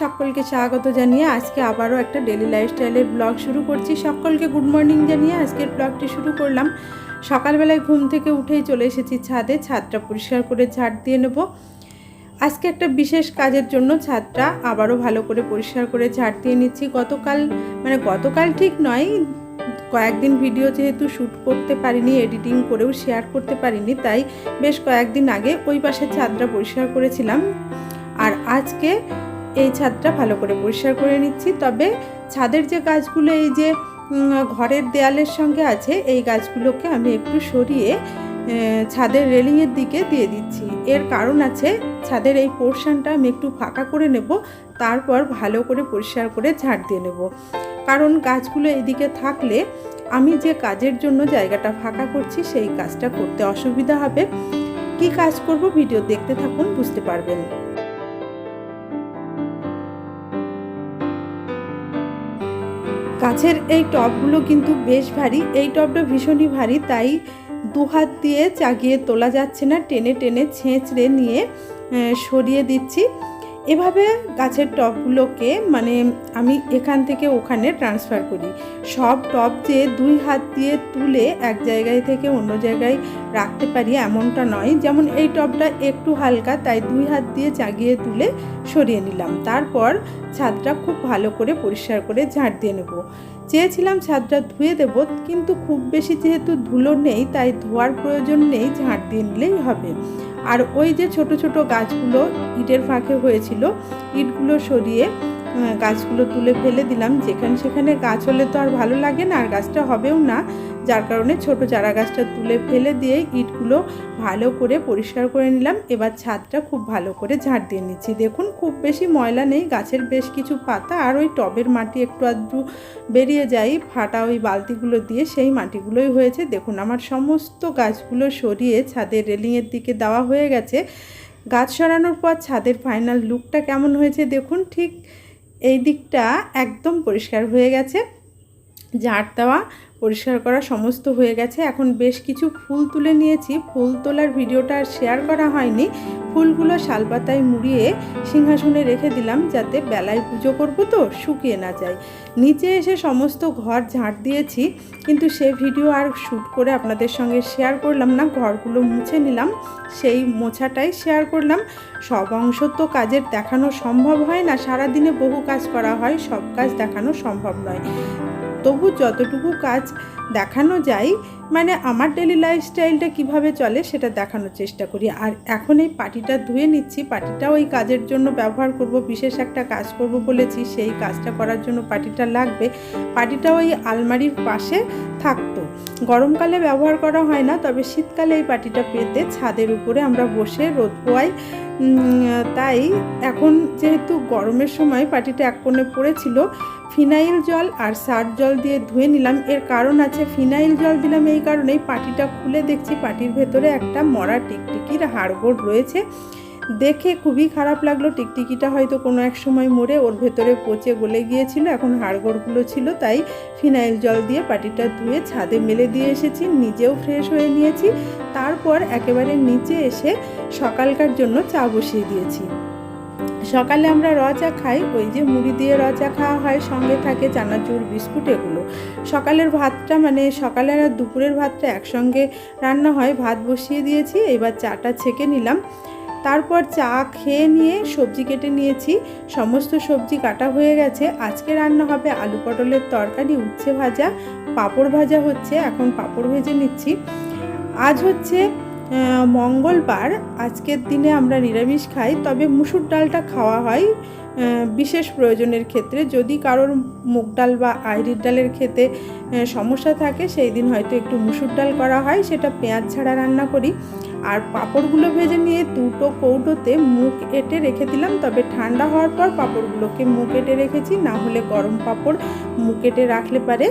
সকলকে স্বাগত জানিয়ে আজকে আবারও একটা ডেলি লাইফস্টাইলের ব্লগ শুরু করছি। সকলকে গুড মর্নিং জানিয়ে আজকের ব্লগটি শুরু করলাম। সকালবেলায় ঘুম থেকে উঠেই চলে এসেছি ছাদে। ছাদটা পরিষ্কার করে ঝাড় দিয়ে নেব। আজকে একটা বিশেষ কাজের জন্য ছাদটা আবারও ভালো করে পরিষ্কার করে ঝাড় দিয়ে নিচ্ছি। গতকাল মানে গতকাল ঠিক নয়, কয়েকদিন ভিডিও যেহেতু শ্যুট করতে পারিনি এডিটিং করেও শেয়ার করতে পারিনি, তাই বেশ কয়েকদিন আগে ওই পাশের ছাদটা পরিষ্কার করেছিলাম। আর আজকে এই ছাদটা ভালো করে পরিষ্কার করে নিচ্ছি। তবে ছাদের যে গাছগুলো, এই যে ঘরের দেয়ালের সঙ্গে আছে, এই গাছগুলোকে আমি একটু সরিয়ে ছাদের রেলিংয়ের দিকে দিয়ে দিচ্ছি। এর কারণ আছে, ছাদের এই পোর্শনটা আমি একটু ফাঁকা করে নেব, তারপর ভালো করে পরিষ্কার করে ঝাড় দিয়ে নেব। কারণ গাছগুলো এদিকে থাকলে আমি যে কাজের জন্য জায়গাটা ফাঁকা করছি, সেই কাজটা করতে অসুবিধা হবে। কি কাজ করব ভিডিও দেখতে থাকুন, বুঝতে পারবেন। গাছের এই টবগুলো কিন্তু বেশ ভারী। এই টবটা ভীষণই ভারী, তাই দু হাত দিয়ে চাগিয়ে তোলা যাচ্ছে না। টেনে টেনে ছেঁচড়ে নিয়ে সরিয়ে দিচ্ছি। এভাবে গাছের টবগুলোকে মানে আমি এখান থেকে ওখানে ট্রান্সফার করি। সব টব যে দুই হাত দিয়ে তুলে এক জায়গায় থেকে অন্য জায়গায় রাখতে পারি এমনটা নয়। যেমন এই টবটা একটু হালকা, তাই দুই হাত দিয়ে চাগিয়ে তুলে সরিয়ে নিলাম। তারপর ছাদটা খুব ভালো করে পরিষ্কার করে ঝাঁট দিয়ে নেব। চেয়েছিলাম ছাদটা ধুয়ে দেব, কিন্তু খুব বেশি যেহেতু ধুলো নেই, তাই ধোয়ার প্রয়োজন নেই ঝাঁট দিয়ে নিলেই হবে। আর ওই যে ছোট ছোট গাছগুলো ইটের ফাঁকে হয়েছিল ইটগুলো সরিয়ে গাছগুলো তুলে ফেলে দিলাম। যেখানে সেখানে গাছ হলে তো আর ভালো লাগে না, আর গাছটা হবেও না। যার কারণে ছোট চারা গাছটা তুলে ফেলে দিয়ে ইটগুলো ভালো করে পরিষ্কার করে নিলাম। এবার ছাদটা খুব ভালো করে ঝাড় দিয়ে নিচ্ছি। দেখুন, খুব বেশি ময়লা নেই। গাছের বেশ কিছু পাতা, আর ওই টবের মাটি একটু আধটু বেরিয়ে যায়। ফাটা ওই বালতিগুলো দিয়ে সেই মাটিগুলোই হয়েছে। দেখুন, আমার সমস্ত গাছগুলো সরিয়ে ছাদের রেলিংয়ের দিকে দেওয়া হয়ে গেছে। গাছ সরানোর পর ছাদের ফাইনাল লুকটা কেমন হয়েছে দেখুন। ঠিক এই দিকটা একদম পরিষ্কার হয়ে গেছে। ঝাড় দেওয়া পরিষ্কার করা সমস্ত হয়ে গেছে। এখন বেশ কিছু ফুল তুলে নিয়েছি। ফুল তোলার ভিডিওটা আর শেয়ার করা হয়নি। ফুলগুলো শালপাতায় মুড়িয়ে সিংহাসনে রেখে দিলাম যাতে বেলায় পুজো করব তো, শুকিয়ে না যায়। নিচে এসে সমস্ত ঘর ঝাড় দিয়েছি, কিন্তু সে ভিডিও আর শ্যুট করে আপনাদের সঙ্গে শেয়ার করলাম না। ঘরগুলো মুছে নিলাম, সেই মোছাটাই শেয়ার করলাম। সব অংশ তো কাজের দেখানো সম্ভব হয় না। সারাদিনে বহু কাজ করা হয়, সব কাজ দেখানো সম্ভব নয়। তবু যতটুকু কাজ দেখানো যায় মানে আমার ডেলি লাইফস্টাইলটা কীভাবে চলে সেটা দেখানোর চেষ্টা করি। আর এখন এই পাটিটা ধুয়ে নিচ্ছি, পাটিটাও ওই কাজের জন্য ব্যবহার করব, বিশেষ একটা কাজ করব বলেছি, সেই কাজটা করার জন্য পাটিটা লাগবে। পাটিটা ওই আলমারির পাশে থাকতো। গরমকালে ব্যবহার করা হয় না, তবে শীতকালে এই পাটিটা পেতে ছাদের উপরে আমরা বসে রোদ পোয়াই। তাই এখন যেহেতু গরমের সময় পাটিটা এক কোণে পড়েছিল ফিনাইল জল আর সার্ফ জল দিয়ে ধুয়ে নিলাম। এর কারণ আছে, ফিনাইল জল দিলাম এই কারণেই পাটিটা খুলে দেখছি, পাটির ভেতরে একটা মরা টিকটিকির হাড়গোড় রয়েছে। দেখে খুবই খারাপ লাগল, টিকটিকিটা হয়তো কোনো এক সময় মরে ওর ভেতরে পচে গলে গিয়েছিল, এখন হাড়গোড়গুলো ছিল, তাই ফিনাইল জল দিয়ে পাটিটা ধুয়ে ছাদে মেলে দিয়ে এসেছি, নিজেও ফ্রেশ হয়ে নিয়েছি। তারপর একেবারে নিচে এসে সকালকার জন্য চা বসিয়ে দিয়েছি। সকালে আমরা র চা খাই, ওই যে মুড়ি দিয়ে র চা খাওয়া হয়, সঙ্গে থাকে চানাচুর, বিস্কুট এগুলো। সকালের ভাতটা মানে সকালের আর দুপুরের ভাতটা একসঙ্গে রান্না হয়, ভাত বসিয়ে দিয়েছি, এবার চাটা ছেঁকে নিলাম। তারপর চা খেয়ে নিয়ে সবজি কেটে নিয়েছি, সমস্ত সবজি কাটা হয়ে গেছে। আজকে রান্না হবে আলু পটলের তরকারি, উচ্ছে ভাজা, পাঁপড় ভাজা হচ্ছে, এখন পাঁপড় ভেজে নিচ্ছি। আজ হচ্ছে মঙ্গলবার, আজকের দিনে আমরা নিরামিষ খাই, তবে মুসুর ডালটা খাওয়া হয় বিশেষ প্রয়োজনের ক্ষেত্রে। যদি কারোর মুগ ডাল বা আইরির ডালের খেতে সমস্যা থাকে, সেই দিন হয়তো একটু মুসুর ডাল করা হয়, সেটা পেঁয়াজ ছাড়া রান্না করি। আর পাঁপড়গুলো ভেজে নিয়ে দুটো কৌটোতে মুখ এঁটে রেখে দিলাম, তবে ঠান্ডা হওয়ার পর পাঁপড়গুলোকে মুখ এঁটে রেখেছি, না হলে গরম পাঁপড় মুখ এঁটে রাখলে পারে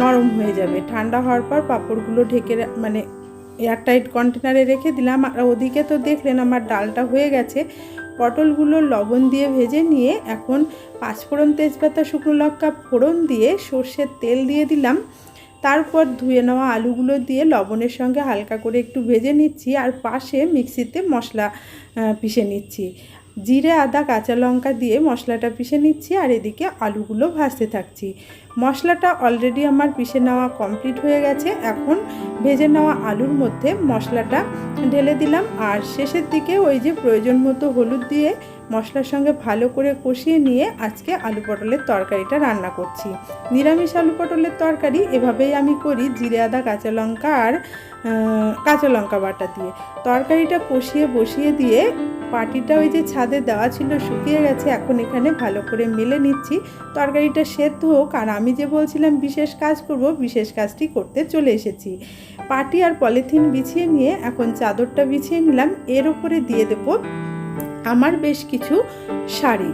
নরম হয়ে যাবে। ঠান্ডা হওয়ার পর পাঁপড়গুলো ঢেকে মানে এয়ারটাইট কন্টেনারে রেখে দিলাম। আর ওদিকে তো দেখলেন আমার ডালটা হয়ে গেছে। পটলগুলো লবণ দিয়ে ভেজে নিয়ে এখন পাঁচফোড়ন তেজপাতা, শুকনো লঙ্কা ফোড়ন দিয়ে সর্ষের তেল দিয়ে দিলাম। তারপর ধুয়ে নেওয়া আলুগুলো দিয়ে লবণের সঙ্গে হালকা করে একটু ভেজে নিচ্ছি। আর পাশে মিক্সিতে মশলা পিষে নিচ্ছি। জিরে, আদা, কাঁচা লঙ্কা দিয়ে মশলাটা পিষে নিচ্ছি আর এদিকে আলুগুলো ভাজতে থাকছি। মশলাটা অলরেডি আমার পিষে নেওয়া কমপ্লিট হয়ে গেছে। এখন ভেজে নেওয়া আলুর মধ্যে মশলাটা ঢেলে দিলাম। আর শেষের দিকে ওই যে প্রয়োজন মতো হলুদ দিয়ে মশলার সঙ্গে ভালো করে কষিয়ে নিয়ে আজকে আলু পটলের তরকারিটা রান্না করছি। নিরামিষ আলু পটলের তরকারি এভাবেই আমি করি, জিরে, আদা, কাঁচা লঙ্কা আর কাঁচা লঙ্কা বাটা দিয়ে। তরকারিটা কষিয়ে বসিয়ে দিয়ে পাটিটা ওই যে ছাদে দেওয়া ছিল, শুকিয়ে গেছে, এখন এখানে ভালো করে মেলে নিচ্ছি। তরকারিটা সেদ্ধ হোক, আর আমি যে বলছিলাম বিশেষ কাজ করব, বিশেষ কাজটি করতে চলে এসেছি। পাটি আর পলিথিন বিছিয়ে নিয়ে এখন চাদরটা বিছিয়ে নিলাম, এর ওপরে দিয়ে দেব আমার বেশ কিছু শাড়ি।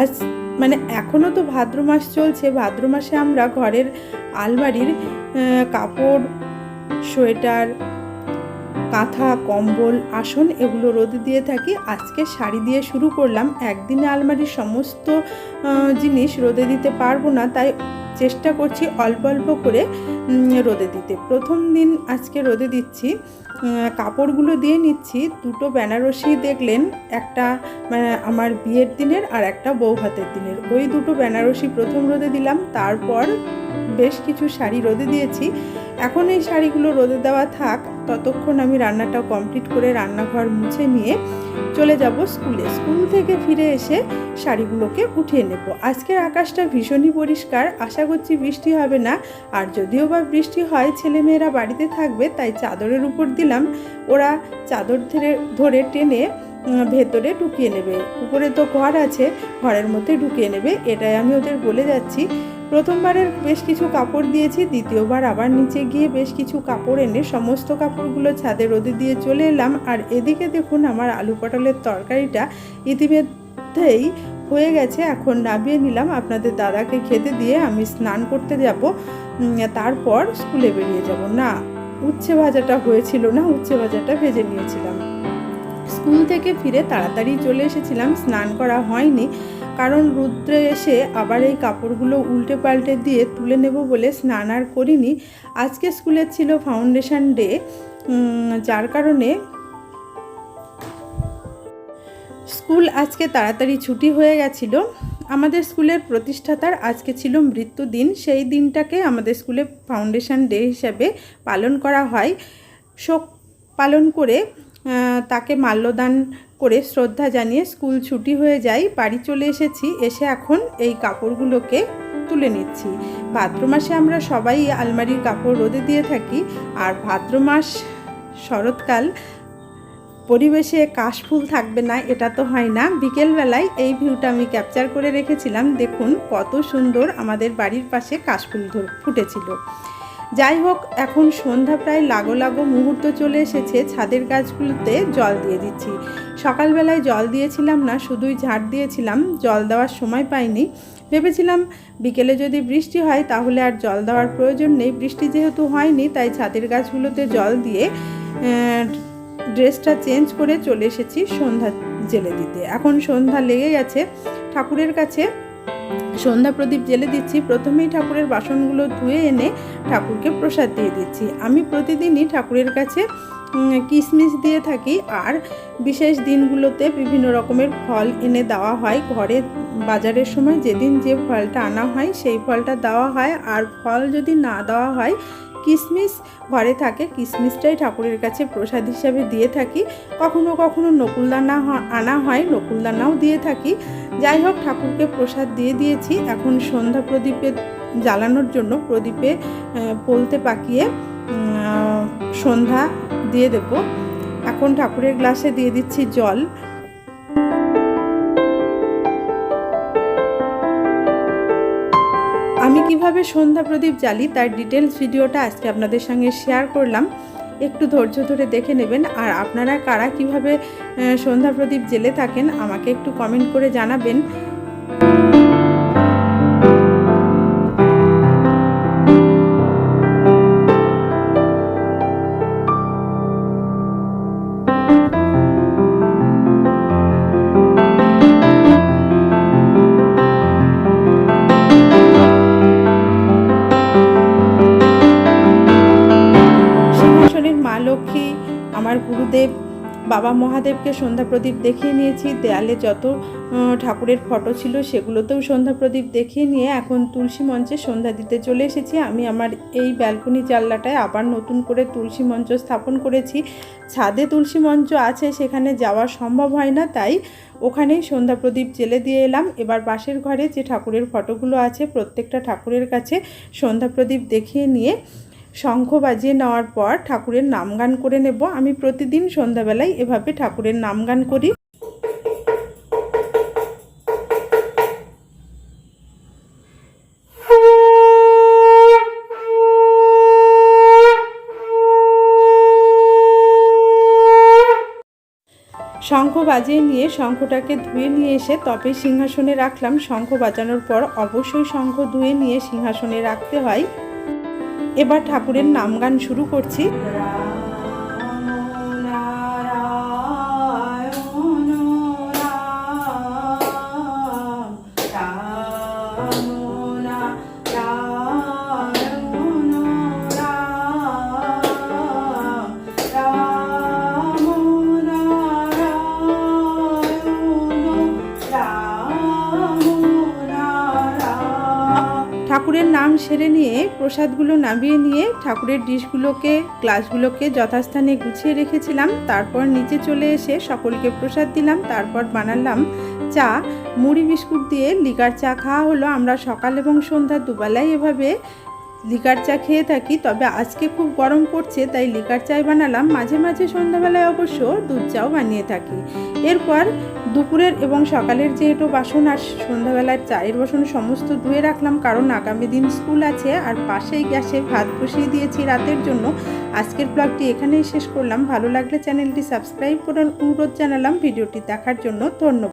আজ মানে এখনও তো ভাদ্র মাস চলছে, ভাদ্র মাসে আমরা ঘরের আলমারির কাপড়, সোয়েটার কাঁথা, কম্বল, আসন এগুলো রোদে দিয়ে থাকি। আজকে শাড়ি দিয়ে শুরু করলাম। একদিনে আলমারির সমস্ত জিনিস রোদে দিতে পারব না, তাই চেষ্টা করছি অল্প অল্প করে রোদে দিতে। প্রথম দিন আজকে রোদে দিচ্ছি। কাপড়গুলো দিয়ে নিচ্ছি। দুটো বেনারসি দেখলেন, একটা মানে আমার বিয়ের দিনের আর একটা বউ ভাতের দিনের। ওই দুটো বেনারসি প্রথম রোদে দিলাম। তারপর বেশ কিছু শাড়ি রোদে দিয়েছি। এখন এই শাড়িগুলো রোদে দেওয়া থাক, ততক্ষণ আমি রান্নাটা কমপ্লিট করে রান্নাঘর মুছে নিয়ে চলে যাব স্কুলে। স্কুল থেকে ফিরে এসে শাড়িগুলোকে উঠিয়ে নেব। আজকের আকাশটা ভীষণই পরিষ্কার, আশা করছি বৃষ্টি হবে না। আর যদিও বা বৃষ্টি হয়, ছেলেমেয়েরা বাড়িতে থাকবে, তাই চাদরের উপর দিলাম। ওরা চাদর ধরে ধরে টেনে ভেতরে ঢুকিয়ে নেবে। উপরে তো ঘর আছে, ঘরের মধ্যে ঢুকিয়ে নেবে। এটাই আমি ওদের বলে যাচ্ছি। প্রথমবারের বেশ কিছু কাপড় দিয়েছি, দ্বিতীয়বার আবার নিচে গিয়ে বেশ কিছু কাপড় এনে সমস্ত কাপড়গুলো ছাদে রোদে দিয়ে চলে এলাম। আর এদিকে দেখুন আমার আলু পটলের তরকারিটা ইতিমধ্যেই হয়ে গেছে, এখন নামিয়ে নিলাম। আপনাদের দাদাকে খেতে দিয়ে আমি স্নান করতে যাব তারপর স্কুলে বেরিয়ে যাব। না, উচ্ছে ভাজাটা হয়েছিল না, উচ্ছে ভাজাটা ভেজে নিয়েছিলাম। স্কুল থেকে ফিরে তাড়াতাড়ি চলে এসেছিলাম, স্নান করা হয়নি। কারণ রুদ্রে এসে আবার এই কাপড়গুলো উল্টে পাল্টে দিয়ে তুলে নেব বলে স্নান আর করিনি। আজকে স্কুলের ছিল ফাউন্ডেশন ডে যার কারণে স্কুল আজকে তাড়াতাড়ি ছুটি হয়ে গেছিল। আমাদের স্কুলের প্রতিষ্ঠাতার আজকে ছিল মৃত্যুদিন। সেই দিনটাকে আমাদের স্কুলে ফাউন্ডেশন ডে হিসাবে পালন করা হয়। শোক পালন করে তাকে মাল্যদান করে শ্রদ্ধা জানিয়ে স্কুল ছুটি হয়ে যায় বাড়ি চলে এসেছি, এসে এখন এই কাপড়গুলোকে তুলে নিচ্ছি। ভাদ্র মাসে আমরা সবাই আলমারির কাপড় রোদে দিয়ে থাকি আর ভাদ্র মাস শরৎকাল পরিবেশে কাশফুল থাকবে না, এটা তো হয় না। বিকেলবেলায় এই ভিউটা আমি ক্যাপচার করে রেখেছিলাম। দেখুন কত সুন্দর আমাদের বাড়ির পাশে কাশফুল ফুটেছিল। যাই হোক, এখন সন্ধ্যা প্রায় লাগো লাগো মুহূর্ত চলে এসেছে ছাদের গাছগুলোতে জল দিয়ে দিচ্ছি। সকালবেলায় জল দিয়েছিলাম না, শুধুই ঝাড় দিয়েছিলাম, জল দেওয়ার সময় পাইনি। ভেবেছিলাম বিকেলে যদি বৃষ্টি হয় তাহলে আর জল দেওয়ার প্রয়োজন নেই। বৃষ্টি যেহেতু হয়নি, তাই ছাদের গাছগুলোতে জল দিয়ে ড্রেসটা চেঞ্জ করে চলে এসেছি সন্ধ্যা জেলে দিতে। এখন সন্ধ্যা লেগে গেছে ঠাকুরের কাছে সন্ধ্যা প্রদীপ জেলে দিচ্ছি। প্রথমেই ঠাকুরের বাসনগুলো ধুয়ে এনে ঠাকুরকে প্রসাদ দিয়ে দিচ্ছি। আমি প্রতিদিনই ঠাকুরের কাছে কিশমিশ দিয়ে থাকি আর বিশেষ দিনগুলোতে বিভিন্ন রকমের ফল এনে দেওয়া হয়। ঘরে বাজারের সময় যেদিন যে ফলটা আনা হয় সেই ফলটা দেওয়া হয়। আর ফল যদি না দেওয়া হয় কিশমিশ ঘরে থাকে কিশমিশটাই ঠাকুরের কাছে প্রসাদ হিসাবে দিয়ে থাকি। কখনো কখনো নকুলদানা আনা হয়, নকুলদানাও দিয়ে থাকি। যাই হোক, ঠাকুরকে প্রসাদ দিয়ে দিয়েছি। এখন সন্ধ্যা প্রদীপে জ্বালানোর জন্য প্রদীপে পলতে পাকিয়ে সন্ধ্যা দিয়ে দেব। এখন ঠাকুরের গ্লাসে দিয়ে দিচ্ছি জল। আমি কীভাবে সন্ধ্যা প্রদীপ জ্বালি তার ডিটেলস ভিডিওটা আজকে আপনাদের সঙ্গে শেয়ার করলাম, একটু ধৈর্য ধরে দেখে নেবেন। আর আপনারা কারা কীভাবে সন্ধ্যা প্রদীপ জেলে থাকেন আমাকে একটু কমেন্ট করে জানাবেন। বাবা মহাদেবকে সন্ধ্যা প্রদীপ দেখিয়ে নিয়েছি। দেয়ালে যত ঠাকুরের ফটো ছিল সেগুলোতেও সন্ধ্যা প্রদীপ দেখিয়ে নিয়ে এখন তুলসী মঞ্চে সন্ধ্যা দিতে চলে এসেছি। আমি আমার এই ব্যালকনি জানলাটায় আবার নতুন করে তুলসী মঞ্চ স্থাপন করেছি। ছাদে তুলসী মঞ্চ আছে, সেখানে যাওয়া সম্ভব হয় না, তাই ওখানেই সন্ধ্যা প্রদীপ জেলে দিয়ে এলাম। এবার পাশের ঘরে যে ঠাকুরের ফটোগুলো আছে, প্রত্যেকটা ঠাকুরের কাছে সন্ধ্যা প্রদীপ দেখিয়ে নিয়ে শঙ্খ বাজিয়ে নেওয়ার পর ঠাকুরের নামগান করে নেব। আমি প্রতিদিন সন্ধ্যাবেলায় এভাবে ঠাকুরের নামগান করি। শঙ্খ বাজিয়ে নিয়ে শঙ্খটাকে ধুয়ে নিয়ে এসে তবে সিংহাসনে রাখলাম। শঙ্খ বাজানোর পর অবশ্যই শঙ্খ ধুয়ে নিয়ে সিংহাসনে রাখতে হয়। এবার ঠাকুরের নাম গান শুরু করছি। ঠাকুরের নাম সেরে নিয়ে প্রসাদগুলো নামিয়ে নিয়ে ঠাকুরের ডিশগুলোকে, গ্লাসগুলোকে যথাস্থানে গুছিয়ে রেখেছিলাম। তারপর নিচে চলে এসে সকলকে প্রসাদ দিলাম। তারপর বানালাম চা। মুড়ি বিস্কুট দিয়ে লিকার চা খাওয়া হলো। আমরা সকাল এবং সন্ধ্যা দুবেলায় এভাবে লিকার চা খেয়ে থাকি, তবে আজকে খুব গরম পড়ছে, তাই লিকার চাই বানালাম। মাঝে মাঝে সন্ধ্যাবেলায় অবশ্য দুধ চাও বানিয়ে থাকি। এরপর দুপুরের এবং সকালের যেহেতু বাসন আর সন্ধ্যাবেলার চায়ের বাসন সমস্ত ধুয়ে রাখলাম, কারণ আগামী দিন স্কুল আছে আর পাশেই গ্যাসে ভাত বসিয়ে দিয়েছি রাতের জন্য। আজকের ব্লগটি এখানেই শেষ করলাম। ভালো লাগলে চ্যানেলটি সাবস্ক্রাইব করার অনুরোধ জানালাম। ভিডিওটি দেখার জন্য ধন্যবাদ।